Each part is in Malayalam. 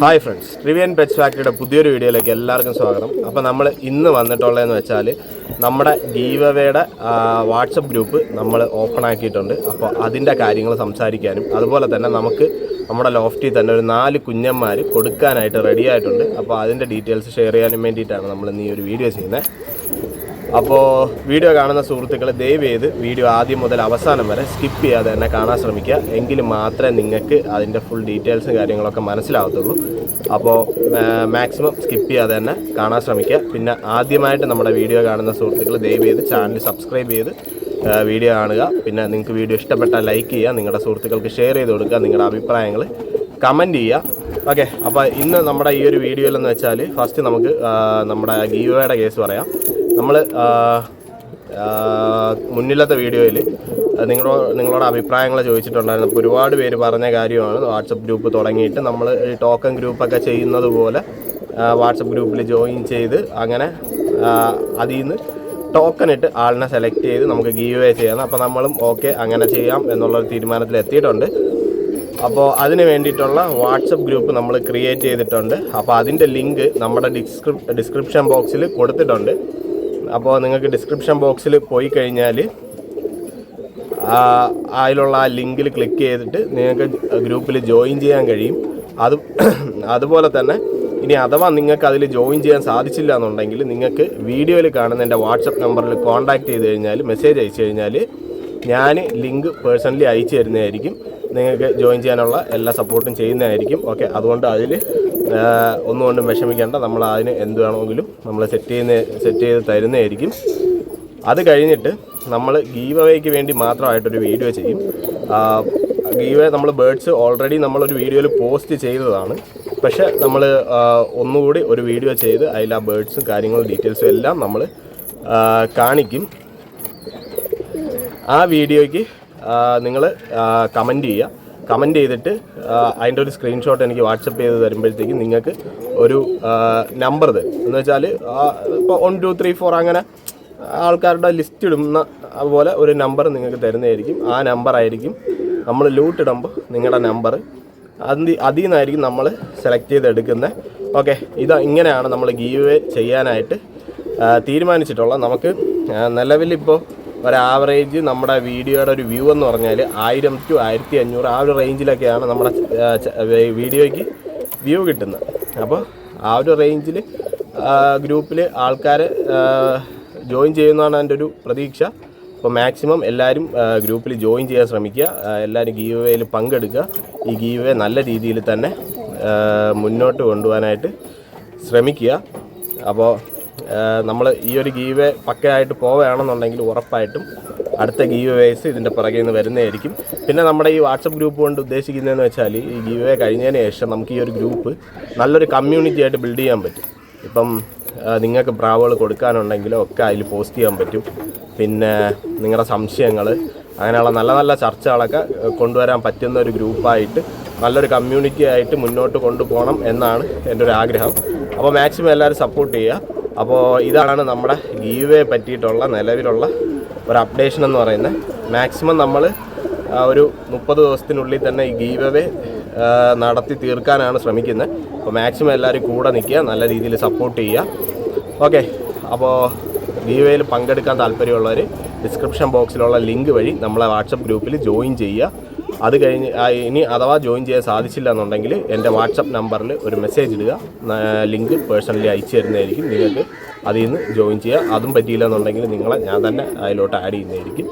ഹായ് ഫ്രണ്ട്സ് റിവിയൻ പെറ്റ്സ് ഫാക്ടറിയുടെ പുതിയൊരു വീഡിയോയിലേക്ക് എല്ലാവർക്കും സ്വാഗതം. അപ്പോൾ നമ്മൾ ഇന്ന് വന്നിട്ടുള്ളതെന്ന് വെച്ചാൽ നമ്മുടെ ഗീവവയുടെ വാട്സപ്പ് ഗ്രൂപ്പ് നമ്മൾ ഓപ്പൺ ആക്കിയിട്ടുണ്ട്. അപ്പോൾ അതിന്റെ കാര്യങ്ങൾ സംസാരിക്കാനും അതുപോലെ തന്നെ നമുക്ക് നമ്മുടെ ലോഫ്റ്റിൽ തന്നെ ഒരു നാല് കുഞ്ഞന്മാർ കൊടുക്കാനായിട്ട് റെഡി ആയിട്ടുണ്ട്. അപ്പോൾ അതിന്റെ ഡീറ്റെയിൽസ് ഷെയർ ചെയ്യാനും വേണ്ടിയിട്ടാണ് നമ്മൾ ഇന്ന് ഈ ഒരു വീഡിയോ ചെയ്യുന്നത്. അപ്പോൾ വീഡിയോ കാണുന്ന സുഹൃത്തുക്കളെ ദയവ് ചെയ്ത് വീഡിയോ ആദ്യം മുതൽ അവസാനം വരെ സ്കിപ്പ് ചെയ്യാതെ തന്നെ കാണാൻ ശ്രമിക്കുക. എങ്കിൽ മാത്രമേ നിങ്ങൾക്ക് അതിന്റെ ഫുൾ ഡീറ്റെയിൽസും കാര്യങ്ങളൊക്കെ മനസ്സിലാവത്തുള്ളൂ. അപ്പോൾ മാക്സിമം സ്കിപ്പ് ചെയ്യാതെ തന്നെ കാണാൻ ശ്രമിക്കുക. പിന്നെ ആദ്യമായിട്ട് നമ്മുടെ വീഡിയോ കാണുന്ന സുഹൃത്തുക്കൾ ദയവ് ചെയ്ത് ചാനൽ സബ്സ്ക്രൈബ് ചെയ്ത് വീഡിയോ കാണുക. പിന്നെ നിങ്ങൾക്ക് വീഡിയോ ഇഷ്ടപ്പെട്ടാൽ ലൈക്ക് ചെയ്യുക. നിങ്ങളുടെ സുഹൃത്തുക്കൾക്ക് ഷെയർ ചെയ്ത് കൊടുക്കുക. നിങ്ങളുടെ അഭിപ്രായങ്ങൾ കമന്റ് ചെയ്യുക. ഓക്കെ അപ്പോൾ ഇന്ന് നമ്മുടെ ഈ ഒരു വീഡിയോയിലെന്ന് വെച്ചാൽ ഫസ്റ്റ് നമുക്ക് നമ്മുടെ ഗീവയുടെ കേസ് പറയാം. നമ്മൾ മുന്നിലത്തെ വീഡിയോയിൽ നിങ്ങളോട് നിങ്ങളോട് അഭിപ്രായങ്ങൾ ചോദിച്ചിട്ടുണ്ടായിരുന്നു. അപ്പോൾ ഒരുപാട് പേര് പറഞ്ഞ കാര്യമാണ്. വാട്സപ്പ് ഗ്രൂപ്പ് തുടങ്ങിയിട്ട് നമ്മൾ ഈ ടോക്കൺ ഗ്രൂപ്പൊക്കെ ചെയ്യുന്നത് പോലെ വാട്സപ്പ് ഗ്രൂപ്പിൽ ജോയിൻ ചെയ്ത് അങ്ങനെ അതിൽ നിന്ന് ടോക്കൺ ഇട്ട് ആളിനെ സെലക്ട് ചെയ്ത് നമുക്ക് ഗീവ് വേ ചെയ്യാം. അപ്പോൾ നമ്മളും ഓക്കെ അങ്ങനെ ചെയ്യാം എന്നുള്ളൊരു തീരുമാനത്തിൽ എത്തിയിട്ടുണ്ട്. അപ്പോൾ അതിന് വേണ്ടിയിട്ടുള്ള വാട്സപ്പ് ഗ്രൂപ്പ് നമ്മൾ ക്രിയേറ്റ് ചെയ്തിട്ടുണ്ട്. അപ്പോൾ അതിന്റെ ലിങ്ക് നമ്മുടെ ഡിസ്ക്രിപ് ഡിസ്ക്രിപ്ഷൻ ബോക്സിൽ കൊടുത്തിട്ടുണ്ട്. അപ്പോൾ നിങ്ങൾക്ക് ഡിസ്ക്രിപ്ഷൻ ബോക്സിൽ പോയി കഴിഞ്ഞാൽ അതിലുള്ള ആ ലിങ്കിൽ ക്ലിക്ക് ചെയ്തിട്ട് നിങ്ങൾക്ക് ഗ്രൂപ്പിൽ ജോയിൻ ചെയ്യാൻ കഴിയും. അത് അതുപോലെ തന്നെ ഇനി അഥവാ നിങ്ങൾക്ക് അതിൽ ജോയിൻ ചെയ്യാൻ സാധിച്ചില്ല എന്നുണ്ടെങ്കിൽ നിങ്ങൾക്ക് വീഡിയോയിൽ കാണുന്ന എന്റെ വാട്സപ്പ് നമ്പറിൽ കോൺടാക്ട് ചെയ്ത് കഴിഞ്ഞാൽ മെസ്സേജ് അയച്ചു കഴിഞ്ഞാൽ ഞാൻ ലിങ്ക് പേഴ്സണലി അയച്ചു തരുന്നതായിരിക്കും. നിങ്ങൾക്ക് ജോയിൻ ചെയ്യാനുള്ള എല്ലാ സപ്പോർട്ടും ചെയ്യുന്നതായിരിക്കും. ഓക്കെ അതുകൊണ്ട് അതിൽ ഒന്നുകൊണ്ടും വിഷമിക്കേണ്ട. നമ്മൾ അതിന് എന്ത് വേണമെങ്കിലും നമ്മൾ സെറ്റ് ചെയ്യുന്ന സെറ്റ് ചെയ്ത് തരുന്നതായിരിക്കും. അത് കഴിഞ്ഞിട്ട് നമ്മൾ ഗീവ് അവേക്ക് വേണ്ടി മാത്രമായിട്ടൊരു വീഡിയോ ചെയ്യും. ഗീവ് നമ്മൾ ബേഡ്സ് ഓൾറെഡി നമ്മളൊരു വീഡിയോയിൽ പോസ്റ്റ് ചെയ്തതാണ്. പക്ഷേ നമ്മൾ ഒന്നുകൂടി ഒരു വീഡിയോ ചെയ്ത് അതിൽ ആ ബേഡ്സും കാര്യങ്ങളും ഡീറ്റെയിൽസും എല്ലാം നമ്മൾ കാണിക്കും. ആ വീഡിയോയ്ക്ക് നിങ്ങൾ കമന്റ് ചെയ്യുക. കമന്റ് ചെയ്തിട്ട് അതിന്റെ ഒരു സ്ക്രീൻഷോട്ട് എനിക്ക് വാട്സപ്പ് ചെയ്ത് തരുമ്പോഴത്തേക്കും നിങ്ങൾക്ക് ഒരു നമ്പർ തരും. എന്ന് വെച്ചാൽ ഇപ്പോൾ വൺ ടു ത്രീ ഫോർ അങ്ങനെ ആൾക്കാരുടെ ലിസ്റ്റ് ഇടുന്ന പോലെ ഒരു നമ്പർ നിങ്ങൾക്ക് തരുന്നതായിരിക്കും. ആ നമ്പർ ആയിരിക്കും നമ്മൾ ലൂട്ട് ഇടുമ്പോൾ നിങ്ങളുടെ നമ്പർ അതി അതിൽ നിന്നായിരിക്കും നമ്മൾ സെലക്ട് ചെയ്തെടുക്കുന്നത് ഓക്കെ ഇത് ഇങ്ങനെയാണ് നമ്മൾ ഗീവ് ചെയ്യാനായിട്ട് തീരുമാനിച്ചിട്ടുള്ളത്. നമുക്ക് നിലവിലിപ്പോൾ ഒരു ആവറേജ് നമ്മുടെ വീഡിയോയുടെ ഒരു വ്യൂ എന്ന് പറഞ്ഞാൽ ആയിരം ടു ആയിരത്തി അഞ്ഞൂറ് ആ ഒരു റേഞ്ചിലൊക്കെയാണ് നമ്മുടെ വീഡിയോയ്ക്ക് വ്യൂ കിട്ടുന്നത്. അപ്പോൾ ആ ഒരു റേഞ്ചിൽ ഗ്രൂപ്പിൽ ആൾക്കാർ ജോയിൻ ചെയ്യുന്നതാണ് എന്റെ ഒരു പ്രതീക്ഷ. അപ്പോൾ മാക്സിമം എല്ലാവരും ഗ്രൂപ്പിൽ ജോയിൻ ചെയ്യാൻ ശ്രമിക്കുക. എല്ലാവരും ഗീവ് വേയിൽ പങ്കെടുക്കുക. ഈ ഗീവ് നല്ല രീതിയിൽ തന്നെ മുന്നോട്ട് കൊണ്ടുപോകാനായിട്ട് ശ്രമിക്കുക. അപ്പോൾ നമ്മൾ ഈ ഒരു ഗീവ് പക്കയായിട്ട് പോവുകയാണെന്നുണ്ടെങ്കിൽ ഉറപ്പായിട്ടും അടുത്ത ഗീവ് വേസ് ഇതിന്റെ പുറകെ നിന്ന് വരുന്നതായിരിക്കും. പിന്നെ നമ്മുടെ ഈ വാട്സപ്പ് ഗ്രൂപ്പ് കൊണ്ട് ഉദ്ദേശിക്കുന്നതെന്ന് വെച്ചാൽ ഈ ഗീവ് കഴിഞ്ഞതിന് ശേഷം നമുക്ക് ഈ ഒരു ഗ്രൂപ്പ് നല്ലൊരു കമ്മ്യൂണിറ്റി ആയിട്ട് ബിൽഡ് ചെയ്യാൻ പറ്റും. ഇപ്പം നിങ്ങൾക്ക് ബ്രാവുകൾ കൊടുക്കാനുണ്ടെങ്കിലോ ഒക്കെ അതിൽ പോസ്റ്റ് ചെയ്യാൻ പറ്റും. പിന്നെ നിങ്ങളുടെ സംശയങ്ങൾ അങ്ങനെയുള്ള നല്ല നല്ല ചർച്ചകളൊക്കെ കൊണ്ടുവരാൻ പറ്റുന്ന ഒരു ഗ്രൂപ്പായിട്ട് നല്ലൊരു കമ്മ്യൂണിറ്റി ആയിട്ട് മുന്നോട്ട് കൊണ്ടുപോകണം എന്നാണ് എന്റെ ഒരു ആഗ്രഹം. അപ്പോൾ മാക്സിമം എല്ലാവരും സപ്പോർട്ട് ചെയ്യുക. അപ്പോൾ ഇതാണ് നമ്മുടെ ഗീവേ പറ്റിയിട്ടുള്ള നിലവിലുള്ള ഒരു അപ്ഡേഷൻ എന്ന് പറയുന്നത്. മാക്സിമം നമ്മൾ ഒരു മുപ്പത് ദിവസത്തിനുള്ളിൽ തന്നെ ഈ ഗീവവേ നടത്തി തീർക്കാനാണ് ശ്രമിക്കുന്നത്. അപ്പോൾ മാക്സിമം എല്ലാവരും കൂടെ നിൽക്കുക നല്ല രീതിയിൽ സപ്പോർട്ട് ചെയ്യുക. ഓക്കെ അപ്പോൾ ഗീവയിൽ പങ്കെടുക്കാൻ താല്പര്യമുള്ളവർ ഡിസ്ക്രിപ്ഷൻ ബോക്സിലുള്ള ലിങ്ക് വഴി നമ്മളെ വാട്സപ്പ് ഗ്രൂപ്പിൽ ജോയിൻ ചെയ്യുക. അത് കഴിഞ്ഞ് ഇനി അഥവാ ജോയിൻ ചെയ്യാൻ സാധിച്ചില്ല എന്നുണ്ടെങ്കിൽ എന്റെ വാട്സപ്പ് നമ്പറിൽ ഒരു മെസ്സേജ് ഇടുക. ലിങ്ക് പേഴ്സണലി അയച്ചു തരുന്നതായിരിക്കും. നിങ്ങൾക്ക് അതിൽ നിന്ന് ജോയിൻ ചെയ്യുക അതും പറ്റിയില്ല എന്നുണ്ടെങ്കിൽ നിങ്ങളെ ഞാൻ തന്നെ അതിലോട്ട് ആഡ് ചെയ്യുന്നതായിരിക്കും.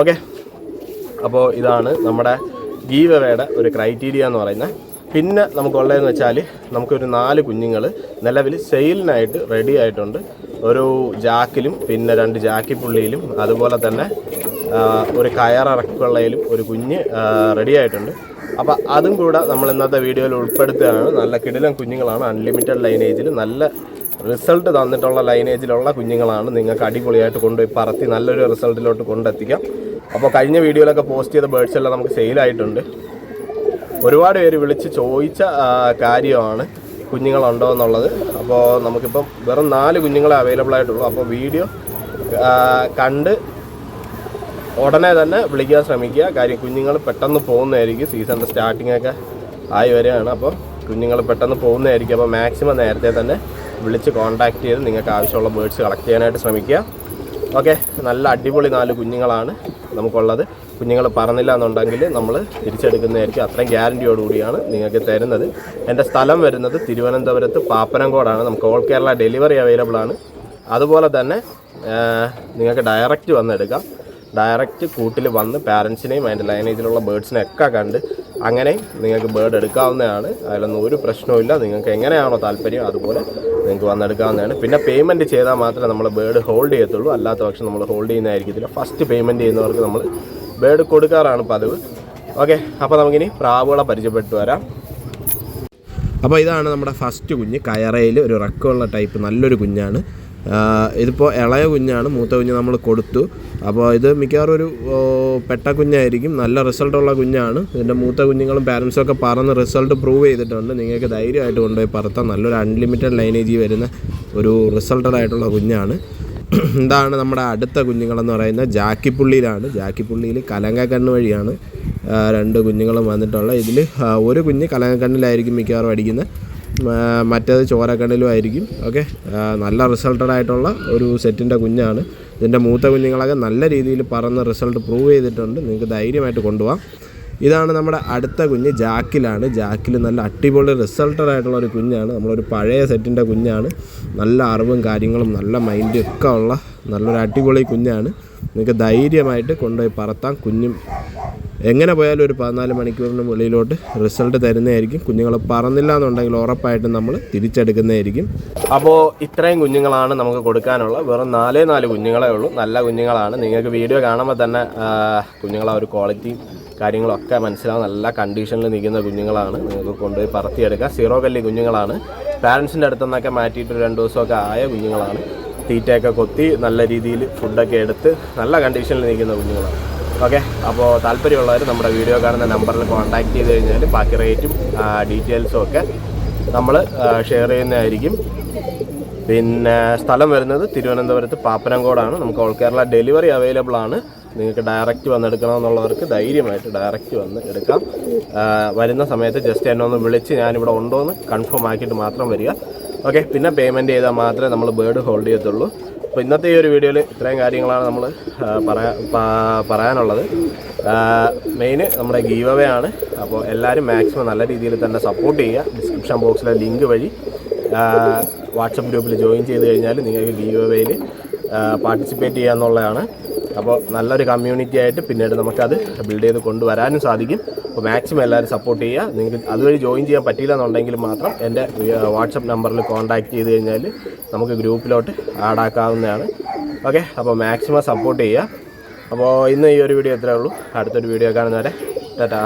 ഓക്കെ അപ്പോൾ ഇതാണ് നമ്മുടെ ഗീവവേയുടെ ഒരു ക്രൈറ്റീരിയ എന്ന് പറയുന്നത്. പിന്നെ നമുക്കുള്ളതെന്ന് വെച്ചാൽ നമുക്കൊരു നാല് കുഞ്ഞുങ്ങൾ നിലവിൽ സെയിലിനായിട്ട് റെഡി ആയിട്ടുണ്ട്. ഒരു ജാക്കിലും പിന്നെ രണ്ട് ജാക്കി പുള്ളിയിലും അതുപോലെ തന്നെ ഒരു കയറിറക്കുള്ളതിലും ഒരു കുഞ്ഞ് റെഡി ആയിട്ടുണ്ട്. അപ്പോൾ അതും കൂടെ നമ്മൾ ഇന്നത്തെ വീഡിയോയിൽ ഉൾപ്പെടുത്തുകയാണ്. നല്ല കിടിലം കുഞ്ഞുങ്ങളാണ്. അൺലിമിറ്റഡ് ലൈനേജിൽ നല്ല റിസൾട്ട് തന്നിട്ടുള്ള ലൈനേജിലുള്ള കുഞ്ഞുങ്ങളാണ്. നിങ്ങൾക്ക് അടിപൊളിയായിട്ട് കൊണ്ടുപോയി പറത്തി നല്ലൊരു റിസൾട്ടിലോട്ട് കൊണ്ടെത്തിക്കാം. അപ്പോൾ കഴിഞ്ഞ വീഡിയോയിലൊക്കെ പോസ്റ്റ് ചെയ്ത ബേഡ്സ് എല്ലാം നമുക്ക് സെയിലായിട്ടുണ്ട് ഒരുപാട് പേര് വിളിച്ച് ചോദിച്ച കാര്യമാണ് കുഞ്ഞുങ്ങളുണ്ടോ എന്നുള്ളത് അപ്പോൾ നമുക്കിപ്പം വെറും നാല് കുഞ്ഞുങ്ങളെ അവൈലബിൾ ആയിട്ടുള്ളൂ. അപ്പോൾ വീഡിയോ കണ്ട് ഉടനെ തന്നെ വിളിക്കാൻ ശ്രമിക്കുക. കാര്യം കുഞ്ഞുങ്ങൾ പെട്ടെന്ന് പോകുന്നതായിരിക്കും. സീസണിന്റെ സ്റ്റാർട്ടിംഗ് ഒക്കെ ആയി വരികയാണ്. അപ്പോൾ കുഞ്ഞുങ്ങൾ പെട്ടെന്ന് പോകുന്നതായിരിക്കും. അപ്പോൾ മാക്സിമം നേരത്തെ തന്നെ വിളിച്ച് കോൺടാക്ട് ചെയ്ത് നിങ്ങൾക്ക് ആവശ്യമുള്ള ബേഡ്സ് കളക്ട് ചെയ്യാനായിട്ട് ശ്രമിക്കുക. ഓക്കെ നല്ല അടിപൊളി നാല് കുഞ്ഞുങ്ങളാണ് നമുക്കുള്ളത്. കുഞ്ഞുങ്ങൾ പറഞ്ഞില്ല എന്നുണ്ടെങ്കിൽ നമ്മൾ തിരിച്ചെടുക്കുന്നതായിരിക്കും. അത്രയും ഗ്യാരന്റിയോടുകൂടിയാണ് നിങ്ങൾക്ക് തരുന്നത്. എന്റെ സ്ഥലം വരുന്നത് തിരുവനന്തപുരത്ത് പാപ്പനംകോടാണ്. നമുക്ക് ഓൾ കേരള ഡെലിവറി അവൈലബിൾ ആണ്. അതുപോലെ തന്നെ നിങ്ങൾക്ക് ഡയറക്റ്റ് വന്നെടുക്കാം. ഡയറക്റ്റ് കൂട്ടിൽ വന്ന് പാരൻസിനെയും അതിന്റെ ലൈനേജിലുള്ള ബേഡ്സിനെ ഒക്കെ കണ്ട് അങ്ങനെ നിങ്ങൾക്ക് ബേർഡ് എടുക്കാവുന്നതാണ്. അതിലൊന്നും ഒരു പ്രശ്നവുമില്ല നിങ്ങൾക്ക് എങ്ങനെയാണോ താല്പര്യം അതുപോലെ നിങ്ങൾക്ക് വന്നെടുക്കാവുന്നതാണ്. പിന്നെ പേയ്മെന്റ് ചെയ്താൽ മാത്രമേ നമ്മൾ ബേർഡ് ഹോൾഡ് ചെയ്യത്തുള്ളൂ. അല്ലാത്ത പക്ഷം നമ്മൾ ഹോൾഡ് ചെയ്യുന്നതായിരിക്കത്തില്ല. ഫസ്റ്റ് പേയ്മെന്റ് ചെയ്യുന്നവർക്ക് നമ്മൾ ബേർഡ് കൊടുക്കാറാണ് പതിവ്. ഓക്കെ അപ്പോൾ നമുക്കിനി പ്രാവുകളെ പരിചയപ്പെട്ടു വരാം. അപ്പോൾ ഇതാണ് നമ്മുടെ ഫസ്റ്റ് കുഞ്ഞ്. കയറയിൽ ഒരു റക്കമുള്ള ടൈപ്പ് നല്ലൊരു കുഞ്ഞാണ്. ഇതിപ്പോൾ ഇളയ കുഞ്ഞാണ് മൂത്ത കുഞ്ഞ് നമ്മൾ കൊടുത്തു. അപ്പോൾ ഇത് മിക്കവാറും ഒരു പെട്ട കുഞ്ഞായിരിക്കും. നല്ല റിസൾട്ടുള്ള കുഞ്ഞാണ്. ഇതിന്റെ മൂത്ത കുഞ്ഞുങ്ങളും പാരൻസും ഒക്കെ പറഞ്ഞ് റിസൾട്ട് പ്രൂവ് ചെയ്തിട്ടുണ്ട്. നിങ്ങൾക്ക് ധൈര്യമായിട്ട് കൊണ്ടുപോയി പറത്താം. നല്ലൊരു അൺലിമിറ്റഡ് ലൈനേജ് വരുന്ന ഒരു റിസൾട്ടഡ് ആയിട്ടുള്ള കുഞ്ഞാണ്. ഇതാണ് നമ്മുടെ അടുത്ത കുഞ്ഞുങ്ങളെന്ന് പറയുന്നത് ജാക്കിപ്പുള്ളിയിലാണ്. ജാക്കിപ്പുള്ളിയിൽ കലങ്കക്കണ്ണ് വഴിയാണ് രണ്ട് കുഞ്ഞുങ്ങളും വന്നിട്ടുള്ളത്. ഇതിൽ ഒരു കുഞ്ഞ് കലങ്കക്കണ്ണിലായിരിക്കും മിക്കവാറും അടിക്കുന്നത്. മറ്റേത് ചോരക്കണ്ണിലും ആയിരിക്കും. ഓക്കെ? നല്ല റിസൾട്ടഡ് ആയിട്ടുള്ള ഒരു സെറ്റിന്റെ കുഞ്ഞാണ്. ഇതിന്റെ മൂത്ത കുഞ്ഞുങ്ങളൊക്കെ നല്ല രീതിയിൽ പറന്ന് റിസൾട്ട് പ്രൂവ് ചെയ്തിട്ടുണ്ട്. നിങ്ങൾക്ക് ധൈര്യമായിട്ട് കൊണ്ടുപോകാം. ഇതാണ് നമ്മുടെ അടുത്ത കുഞ്ഞ് ജാക്കിലാണ്. ജാക്കിൽ നല്ല അടിപൊളി റിസൾട്ടഡ് ആയിട്ടുള്ള ഒരു കുഞ്ഞാണ്. നമ്മളൊരു പഴയ സെറ്റിന്റെ കുഞ്ഞാണ്. നല്ല അറിവും കാര്യങ്ങളും നല്ല മൈൻഡും ഒക്കെ ഉള്ള നല്ലൊരു അടിപൊളി കുഞ്ഞാണ്. നിങ്ങൾക്ക് ധൈര്യമായിട്ട് കൊണ്ടുപോയി പറത്താം. കുഞ്ഞും എങ്ങനെ പോയാലും ഒരു പതിനാല് മണിക്കൂറിന് മുകളിലോട്ട് റിസൾട്ട് തരുന്നതായിരിക്കും. കുഞ്ഞുങ്ങൾ പറന്നില്ല എന്നുണ്ടെങ്കിൽ ഉറപ്പായിട്ടും നമ്മൾ തിരിച്ചെടുക്കുന്നതായിരിക്കും. അപ്പോൾ ഇത്രയും കുഞ്ഞുങ്ങളാണ് നമുക്ക് കൊടുക്കാനുള്ള വെറും നാലേ നാല് കുഞ്ഞുങ്ങളേ ഉള്ളൂ. നല്ല കുഞ്ഞുങ്ങളാണ്. നിങ്ങൾക്ക് വീഡിയോ കാണുമ്പോൾ തന്നെ കുഞ്ഞുങ്ങളെ ഒരു ക്വാളിറ്റിയും കാര്യങ്ങളൊക്കെ മനസ്സിലാവും. നല്ല കണ്ടീഷനിൽ നിൽക്കുന്ന കുഞ്ഞുങ്ങളാണ്. നിങ്ങൾക്ക് കൊണ്ടുപോയി പറത്തിയെടുക്കാം. സീറോ കല്ലി കുഞ്ഞുങ്ങളാണ്. പാരൻസിന്റെ അടുത്തു നിന്നൊക്കെ മാറ്റിയിട്ട് രണ്ട് ദിവസമൊക്കെ ആയ കുഞ്ഞുങ്ങളാണ്. തീറ്റയൊക്കെ കൊത്തി നല്ല രീതിയിൽ ഫുഡൊക്കെ എടുത്ത് നല്ല കണ്ടീഷനിൽ നിൽക്കുന്ന കുഞ്ഞുങ്ങളാണ്. ഓക്കെ അപ്പോൾ താല്പര്യമുള്ളവർ നമ്മുടെ വീഡിയോ കാണുന്ന നമ്പറിൽ കോൺടാക്ട് ചെയ്ത് കഴിഞ്ഞാൽ ബാക്കി റേറ്റും ഡീറ്റെയിൽസും ഒക്കെ നമ്മൾ ഷെയർ ചെയ്യുന്നതായിരിക്കും. പിന്നെ സ്ഥലം വരുന്നത് തിരുവനന്തപുരത്ത് പാപ്പനംകോടാണ്. നമുക്ക് ഓൾ കേരള ഡെലിവറി അവൈലബിൾ ആണ്. നിങ്ങൾക്ക് ഡയറക്റ്റ് വന്നെടുക്കണമെന്നുള്ളവർക്ക് ധൈര്യമായിട്ട് ഡയറക്റ്റ് വന്ന് എടുക്കാം. വരുന്ന സമയത്ത് ജസ്റ്റ് എന്നെ ഒന്ന് വിളിച്ച് ഞാനിവിടെ ഉണ്ടോ എന്ന് കൺഫേം ആക്കിയിട്ട് മാത്രം വരിക. ഓക്കെ പിന്നെ പേയ്മെന്റ് ചെയ്താൽ മാത്രമേ നമ്മൾ ബേർഡ് ഹോൾഡ് ചെയ്യത്തുള്ളൂ. അപ്പോൾ ഇന്നത്തെ ഈ ഒരു വീഡിയോയിൽ ഇത്രയും കാര്യങ്ങളാണ് നമ്മൾ പറയാ പറയാനുള്ളത്. മെയിന് നമ്മുടെ ഗീവ് അവേ ആണ്. അപ്പോൾ എല്ലാവരും മാക്സിമം നല്ല രീതിയിൽ തന്നെ സപ്പോർട്ട് ചെയ്യുക. ഡിസ്ക്രിപ്ഷൻ ബോക്സിലെ ലിങ്ക് വഴി വാട്സപ്പ് ഗ്രൂപ്പിൽ ജോയിൻ ചെയ്ത് കഴിഞ്ഞാൽ നിങ്ങൾക്ക് ഗീവ് അവേയിൽ പാർട്ടിസിപ്പേറ്റ് ചെയ്യാന്നുള്ളതാണ്. അപ്പോൾ നല്ലൊരു കമ്മ്യൂണിറ്റി ആയിട്ട് പിന്നീട് നമുക്കത് ബിൽഡ് ചെയ്ത് കൊണ്ടുവരാനും സാധിക്കും. അപ്പോൾ മാക്സിമം എല്ലാവരും സപ്പോർട്ട് ചെയ്യുക. നിങ്ങൾക്ക് അതുവഴി ജോയിൻ ചെയ്യാൻ പറ്റിയില്ല എന്നുണ്ടെങ്കിൽ മാത്രം എന്റെ വാട്സപ്പ് നമ്പറിൽ കോൺടാക്റ്റ് ചെയ്ത് കഴിഞ്ഞാൽ നമുക്ക് ഗ്രൂപ്പിലോട്ട് ആഡ് ആക്കാവുന്നതാണ്. ഓക്കെ അപ്പോൾ മാക്സിമം സപ്പോർട്ട് ചെയ്യുക. അപ്പോൾ ഇന്ന് ഈ ഒരു വീഡിയോ എത്രയേ ഉള്ളൂ. അടുത്തൊരു വീഡിയോ കാണുന്നവരെ ടാറ്റാ.